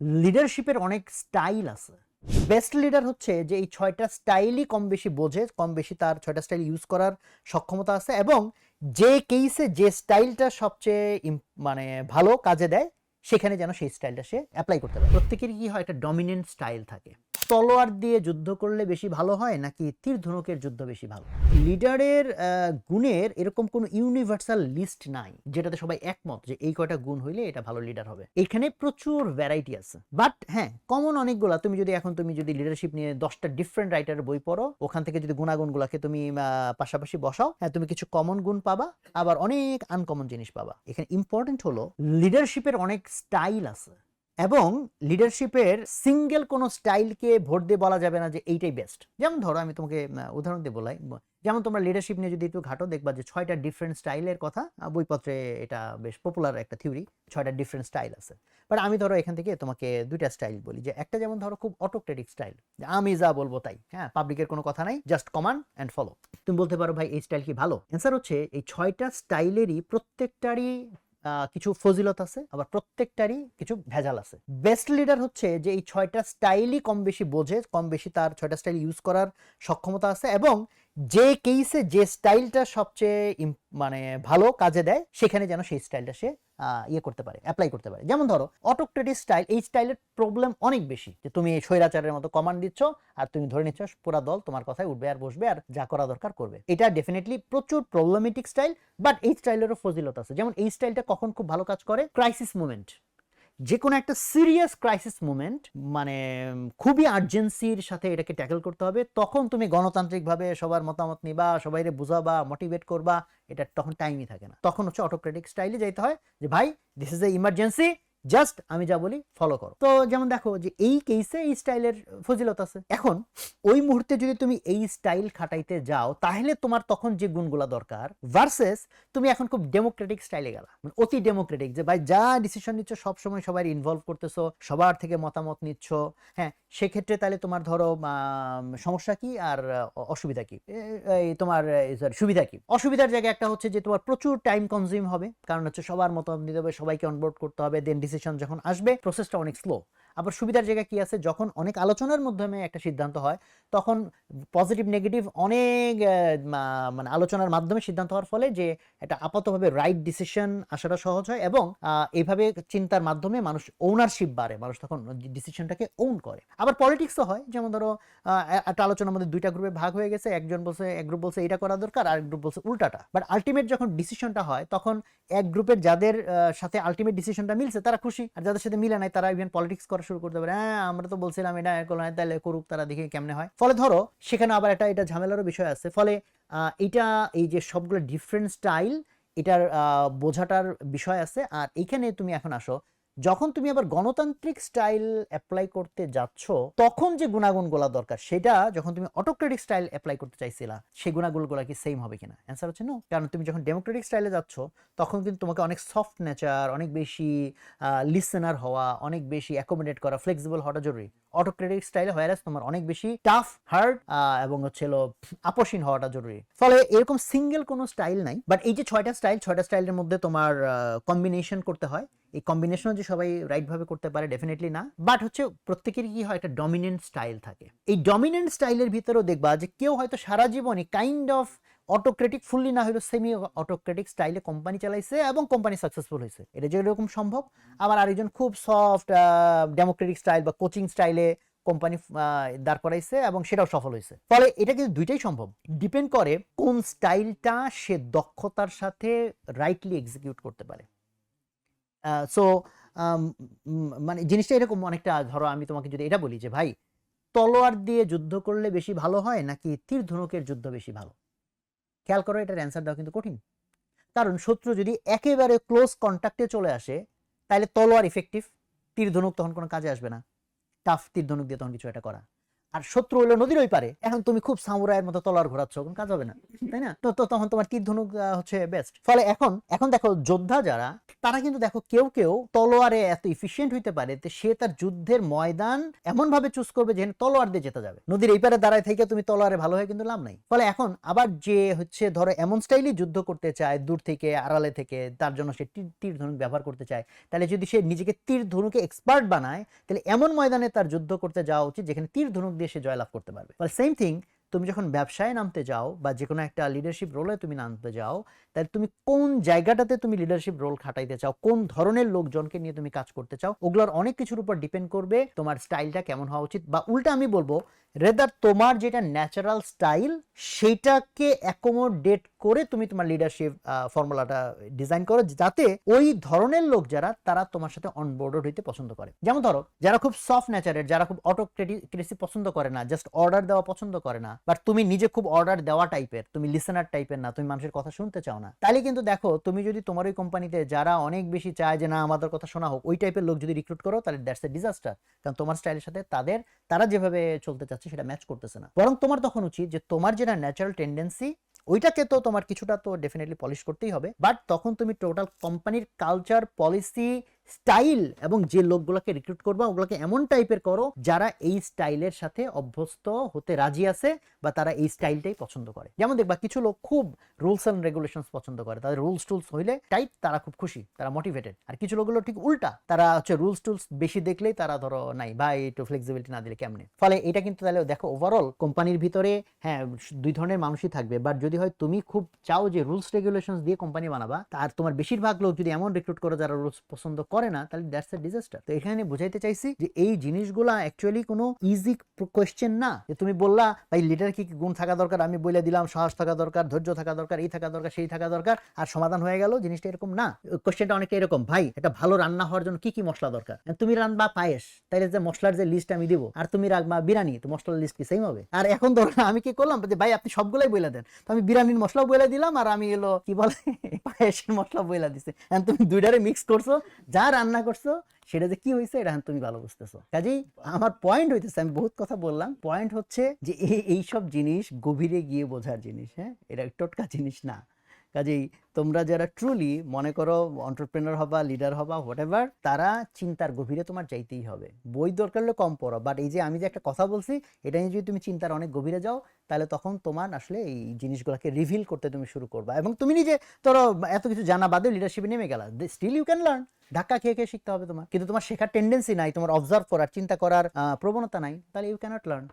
লিডারশিপের অনেক স্টাইল আছে। Best leader হচ্ছে যে এই ছয়টা স্টাইলই কম বেশি বোঝে, কম বেশি তার ছয়টা স্টাইল ইউজ করার সক্ষমতা আছে এবং যে কেইসে যে স্টাইলটা সবচেয়ে মানে ভালো কাজে দেয়, সেখানে যেন সেই স্টাইলটা সে অ্যাপ্লাই করতে পারে। প্রত্যেকের কি হয়, একটা ডমিনেন্ট স্টাইল থাকে। তলোয়ার দিয়ে যুদ্ধ করলে বেশি ভালো হয় নাকি তীর ধনুকের যুদ্ধ বেশি ভালো? লিডারের গুণের এরকম কোনো ইউনিভার্সাল লিস্ট নাই যেটাতে সবাই একমত যে এই কয়টা গুণ হইলে এটা ভালো লিডার হবে। এখানে প্রচুর ভ্যারাইটি আছে। বাট হ্যাঁ কমন অনেকগুলা। তুমি যদি এখন তুমি যদি লিডারশিপ নিয়ে দশটা ডিফারেন্ট রাইটারের বই পড়ো ওখান থেকে যদি গুণাগুণগুলোকে তুমি আহ, পাশাপাশি বসাও হ্যাঁ তুমি কিছু কমন গুণ পাবা আবার অনেক আনকমন জিনিস পাবা। এখানে ইম্পর্টেন্ট হলো লিডারশিপের অনেক স্টাইল আছে। এবং লিডারশিপের সিঙ্গেল কোনো স্টাইলকে ভোট দিয়ে বলা যাবে না যে এইটাই বেস্ট যেমন ধরো আমি তোমাকে উদাহরণ দিয়ে বলাই যেমন তোমরা লিডারশিপ নিয়ে যদি একটু ঘাটো, দেখবা যে ছয়টা ডিফারেন্ট স্টাইলের কথা বইপত্রে এটা বেশ পপুলার একটা থিওরি ছয়টা ডিফারেন্ট স্টাইল আছে। বাট আমি ধরো এখান থেকে তোমাকে দুইটা স্টাইল বলি, যে একটা যেমন ধরো খুব অটোক্রেটিক স্টাইল আমি যা বলব তাই হ্যাঁ পাবলিকের কোনো কথা নাই জাস্ট কমান্ড অ্যান্ড ফলো তুমি বলতে পারো, ভাই, এই স্টাইল কি ভালো? অ্যান্সার হচ্ছে, এই ছয়টা স্টাইলেরই প্রত্যেকটারই কিছু ফজিলত আছে, আবার প্রত্যেকটারই কিছু ভেজাল আছে। বেস্ট লিডার হচ্ছে যে এই ছয়টা স্টাইলই কম বেশি বোঝে, কম বেশি তার ছয়টা স্টাইল ইউজ করার সক্ষমতা আছে এবং যে কেসে যে স্টাইলটা সবচেয়ে মানে ভালো কাজে দেয়, সেখানে যেন সেই স্টাইলটা সে ইয়ে করতে পারে অ্যাপ্লাই করতে পারে। যেমন ধরো অটোক্রেটিক স্টাইল এই স্টাইলের প্রবলেম অনেক বেশি যে তুমি স্বৈরাচারের মতো কমান্ড দিচ্ছ আর তুমি ধরে নিচ্ছ পুরা দল তোমার কথায় উঠবে আর বসবে আর যা করা দরকার করবে। এটা ডেফিনেটলি প্রচুর প্রবলেমেটিক স্টাইল বাট এই স্টাইলেরও ফজিলত আছে। যেমন এই স্টাইলটা কখন খুব ভালো কাজ করে? ক্রাইসিস মুভমেন্ট যে কোনো একটা সিরিয়াস ক্রাইসিস মুমেন্ট মানে খুবই আর্জেন্সির সাথে এটাকে ট্যাকেল করতে হবে, তখন তুমি গণতান্ত্রিকভাবে সবার মতামত নিবা, সবাইরে বুঝাবা মোটিভেট করবা, এটা তখন টাইমই থাকে না। তখন হচ্ছে অটোক্রেটিক স্টাইলে যাইতে হয় যে, ভাই this is a emergency just আমি যা বলি ফলো করো। তো যেমন দেখো যে এই কেসে এই স্টাইলের ফজিলত আছে। এখন ওই মুহূর্তে যদি তুমি এই স্টাইল খাটাইতে যাও, তাহলে তোমার তখন যে গুণগুলা দরকার ভার্সেস তুমি এখন খুব ডেমোক্রেটিক স্টাইলে গেলা। মানে অতি ডেমোক্রেটিক যে ভাই যা ডিসিশন নিচ্ছ সবসময় সবাই ইনভলভ করতেছো, সবার থেকে মতামত নিচ্ছ। হ্যাঁ সেক্ষেত্রে তাহলে তোমার ধরো সমস্যা কি আর অসুবিধা কি? তোমার সুবিধা কি? অসুবিধার জায়গায় একটা হচ্ছে যে তোমার প্রচুর টাইম কনজিউম হবে। কারণ হচ্ছে সবার মতামত নিতে হবে, সবাইকে অনবোর্ড করতে হবে দেন ডিসিশন যখন আসবে প্রসেসটা অনেক স্লো আবার সুবিধার জায়গা কি আছে? যখন অনেক আলোচনার মাধ্যমে একটা সিদ্ধান্ত হয়, তখন পজিটিভ নেগেটিভ অনেক মানে আলোচনার মাধ্যমে সিদ্ধান্ত হওয়ার ফলে যে এটা আপাতভাবে রাইট ডিসিশন আসাটা সহজ হয় এবং এইভাবে চিন্তার মাধ্যমে মানুষ ওনারশিপ বাড়ে। মানুষ তখন ডিসিশনটাকে ওন করে। আবার পলিটিক্সও হয়। যেমন ধরো একটা আলোচনার মধ্যে দুইটা গ্রুপে ভাগ হয়ে গেছে। একজন বলছে, এক গ্রুপ বলছে এটা করা দরকার আর গ্রুপ বলছে উল্টাটা। বাট আলটিমেট যখন ডিসিশনটা হয়, তখন এক গ্রুপের যাদের সাথে আলটিমেট ডিসিশনটা মিলছে, তারা খুশি। আর যাদের সাথে মিলে নাই, তারা ইভেন পলিটিক্স করা শুরু করতে পারে। হ্যাঁ আমরা তো বলছিলাম এটা করল তাহলে করুক তারা দেখি কেমনে হয়। ফলে ধরো, সেখানে আবার একটা এটা ঝামেলারও বিষয় আছে। ফলে এটা এই যে সবগুলো ডিফারেন্ট স্টাইল এটার বোঝাটার বিষয় আছে। আর এখানে তুমি এখন আসো যখন তুমি আবার গণতান্ত্রিক স্টাইল অ্যাপ্লাই করতে যাচ্ছ, তখন যে গুণাগুণগুলা দরকার, সেটা যখন তুমি অটোক্রেটিক স্টাইল অ্যাপ্লাই করতে চাইছিলা, সেই গুণাগুণগুলো কি সেম হবে কিনা? অ্যান্সার হচ্ছে নো কারণ তুমি যখন ডেমোক্রেটিক স্টাইলে যাচ্ছ, তখন কিন্তু তোমাকে অনেক সফট নেচার অনেক বেশি লিসেনার হওয়া, অনেক বেশি অ্যাকোমোডেট করা ফ্লেক্সিবল হওয়াটা জরুরি। অটোক্রেটিক স্টাইলে হয়ারাস তোমার অনেক বেশি টাফ হার্ড এবং হচ্ছে আপসীন হওয়াটা জরুরি। ফলে এরকম সিঙ্গেল কোনো স্টাইল নাই বাট এই যে ছয়টা স্টাইল ছয়টা স্টাইলের মধ্যে তোমার কম্বিনেশন করতে হয়। এই কম্বিনেশনও যে সবাই রাইট ভাবে করতে পারে ডেফিনেটলি না। বাট হচ্ছে প্রত্যেকেরই কি হয়? একটা ডমিনেন্ট স্টাইল থাকে। এই ডমিনেন্ট স্টাইলের ভিতরেও দেখবা যে কেউ হয়তো সারা জীবনে কাইন্ড অফ অটোক্রেটিক ফুললি না হলেও সেমি অটোক্রেটিক স্টাইলে কোম্পানি চালাইছে এবং কোম্পানি সাকসেসফুল হয়েছে। এটা যেরকম সম্ভব। আবার আরেকজন খুব সফট ডেমোক্রেটিক স্টাইল বা কোচিং স্টাইলে কোম্পানি দাঁড় করাইছে এবং সেটাও সফল হয়েছে। ফলে এটা কিন্তু দুইটাই সম্ভব। ডিপেন্ড করে কোন স্টাইলটা সে দক্ষতার সাথে রাইটলি এক্সিকিউট করতে পারে। সো মানে জিনিসটা এরকম অনেকটা, ধরো আমি তোমাকে যদি এটা বলি যে, ভাই, তলোয়ার দিয়ে যুদ্ধ করলে বেশি ভালো হয় নাকি তীর ধনুকের যুদ্ধ বেশি ভালো? খেয়াল করো, এটার অ্যান্সার দেওয়া কিন্তু কঠিন। কারণ শত্রু যদি একেবারে ক্লোজ কন্ট্যাক্টে চলে আসে তাহলে তলোয়ার ইফেক্টিভ তীর ধনুক তখন কোনো কাজে আসবে না। টাফ তীর ধনুক দিয়ে তখন কিছু একটা করা। আর শত্রু হলো নদীর ওই পারে। এখন তুমি খুব সামুরাইয়ের মতো তলোয়ার ঘোরাচ্ছ, কোনো কাজ হবে না, তাই না? তো তখন তোমার তীর ধনুক হচ্ছে বেস্ট ফলে এখন এখন দেখো যোদ্ধা যারা, তারা কিন্তু দেখো কেউ কেউ তলোয়ারে এত ইফিসিয়েন্ট হইতে পারে সে তার যুদ্ধের ময়দান এমন ভাবে চুজ করবে যে তলোয়ার দিয়ে যেতে যাবে। নদীর এই পারে দাঁড়ায় থেকে তুমি তলোয়ারে ভালো হয়ে কিন্তু লাভ নাই। ফলে এখন আবার যে হচ্ছে ধরো এমন স্টাইলই যুদ্ধ করতে চায়, দূর থেকে, আড়ালে থেকে, তার জন্য সে তীর ধনুক ব্যবহার করতে চায়, তাহলে যদি সে নিজেকে তীর ধনুকে এক্সপার্ট বানায়, তাহলে এমন ময়দানে তার যুদ্ধ করতে যাওয়া উচিত যেখানে তীর ধনুক দিয়ে সে জয়লাভ করতে পারবে। সেম থিং তুমি যখন ব্যবসায় নামতে যাও বা যে কোনো একটা লিডারশিপ রোলে তুমি নামতে যাও তাহলে তুমি কোন জায়গাটাতে তুমি লিডারশিপ রোল খাটাইতে চাও? কোন ধরনের লোকজনকে নিয়ে তুমি কাজ করতে চাও? ওগুলোর অনেক কিছুর উপর ডিপেন্ড করবে তোমার স্টাইলটা কেমন হওয়া উচিত। বা উল্টা আমি বলব রেদার তোমার যেটা ন্যাচারাল স্টাইল সেইটাকে অ্যাকোমোডেট করে তুমি তোমার লিডারশিপ ফর্মুলাটা ডিজাইন করো, যাতে ওই ধরনের লোক যারা, তারা তোমার সাথে অনবোর্ডেড হইতে পছন্দ করে। যেমন ধরো, যারা খুব সফট নেচারের যারা খুব অটোক্রেসি পছন্দ করে না জাস্ট অর্ডার দেওয়া পছন্দ করে না বাট তুমি নিজে খুব অর্ডার দেওয়া টাইপের তুমি লিসেনার টাইপের না, তুমি মানুষের কথা শুনতে চাও না তাহলে কিন্তু দেখো, তুমি যদি তোমার ওই কোম্পানিতে যারা অনেক বেশি চায় যে, না, আমাদের কথা শোনা হোক, ওই টাইপের লোক যদি রিক্রুট করো, তাহলে দ্যাটস এ ডিজাস্টার কারণ তোমার স্টাইলের সাথে তাদের, তারা যেভাবে চলতে চাচ্ছে সেটা ম্যাচ করতেছে না। বরং তোমার তখন উচিত যে, তোমার যেটা ন্যাচারাল টেন্ডেন্সি ওইটাকে তো তোমার কিছুটা তো ডেফিনেটলি পলিশ করতেই হবে। বাট তখন তুমি টোটাল কোম্পানির কালচার পলিসি স্টাইল এবং যে লোকগুলোকে রিক্রুট করবা, ওগুলোকে এমন টাইপের করো যারা এই স্টাইলের সাথে অভ্যস্ত হতে রাজি আছে বা তারা এই স্টাইলটাই পছন্দ করে। যেমন দেখবা, কিছু লোক খুব রুলস অ্যান্ড রেগুলেশনস পছন্দ করে। তাদের রুলস টুলস হইলে টাইট তারা খুব খুশি, তারা মোটিভেটেড আর কিছু লোকগুলো ঠিক উল্টা, তারা হচ্ছে রুলস টুলস বেশি দেখলেই তারা ধরো নাই, ভাই, একটু ফ্লেক্সিবিলিটি না দিলে কেমনে? ফলে এটা কিন্তু তাহলে দেখো ওভারঅল কোম্পানির ভিতরে হ্যাঁ দুই ধরনের মানুষই থাকবে। বাট যদি হয় তুমি খুব চাও যে রুলস রেগুলেশনস দিয়ে কোম্পানি বানাবা আর তোমার বেশিরভাগ লোক যদি এমন রিক্রুট করো যারা রুলস পছন্দ করে না, তাহলে দ্যাটস এ ডিজাস্টার তো এখানে বুঝাইতে চাইছি যে এই জিনিসগুলা অ্যাকচুয়ালি কোনো ইজি কোয়েশ্চেন না। যে তুমি বললা, ভাই লিডার কি গুণ থাকা দরকার? আমি বলে দিলাম, সাহস থাকা দরকার, ধৈর্য থাকা দরকার, এই থাকা দরকার, সেই থাকা দরকার, আর সমাধান হয়ে গেল, জিনিসটা এরকম না। কোয়েশ্চেনটা অনেকটা এরকম, ভাই, একটা ভালো রান্না হওয়ার জন্য কি কি মশলা দরকার? তুমি রান্না পায়েস, তাইলে যে মশলার যে লিস্ট আমি দিব, আর তুমি রাখবা বিরিয়ানি, তো মশলার লিস্ট কি সেম হবে? আর এখন ধরো আমি কি করলাম, যে ভাই, আপনি সবগুলাই বলে দেন। তো আমি বিরিয়ানির মশলাও বলে দিলাম, আর আমি এলো কি বলে, পায়েসের মশলা বলে দিছে। তুমি দুইটারে মিক্স করছ, যা রান্না করছ, সেটা যে কি হয়েছে এটা তুমি ভালো বুঝতেছো। কাজেই আমার পয়েন্ট হইতেছে, আমি বহুত কথা বললাম। পয়েন্ট হচ্ছে যে এই এইসব জিনিস গভীরে গিয়ে বোঝার জিনিস হ্যাঁ? এটা টোটকা জিনিস না। কাজেই তোমরা যারা ট্রুলি মনে করো অন্টারপ্রেনার হবা লিডার হবা হোয়াট এভার তারা চিন্তার গভীরে তোমার যাইতেই হবে। বই দরকার হলে কম পড়ো বাট এই যে আমি যে একটা কথা বলছি, এটা নিয়ে যদি তুমি চিন্তার অনেক গভীরে যাও, তাহলে তখন তোমার আসলে এই জিনিসগুলোকে রিভিল করতে তুমি শুরু করবা। এবং তুমি নিজে ধরো এত কিছু জানা বাদে লিডারশিপে নেমে গেলা স্টিল ইউ ক্যান লার্ন ধাক্কা খেয়ে খেয়ে শিখতে হবে তোমার। কিন্তু তোমার শেখার টেন্ডেন্সি নাই, তোমার অবজার্ভ করার, চিন্তা করার প্রবণতা নাই, তাহলে ইউ ক্যানট লার্ন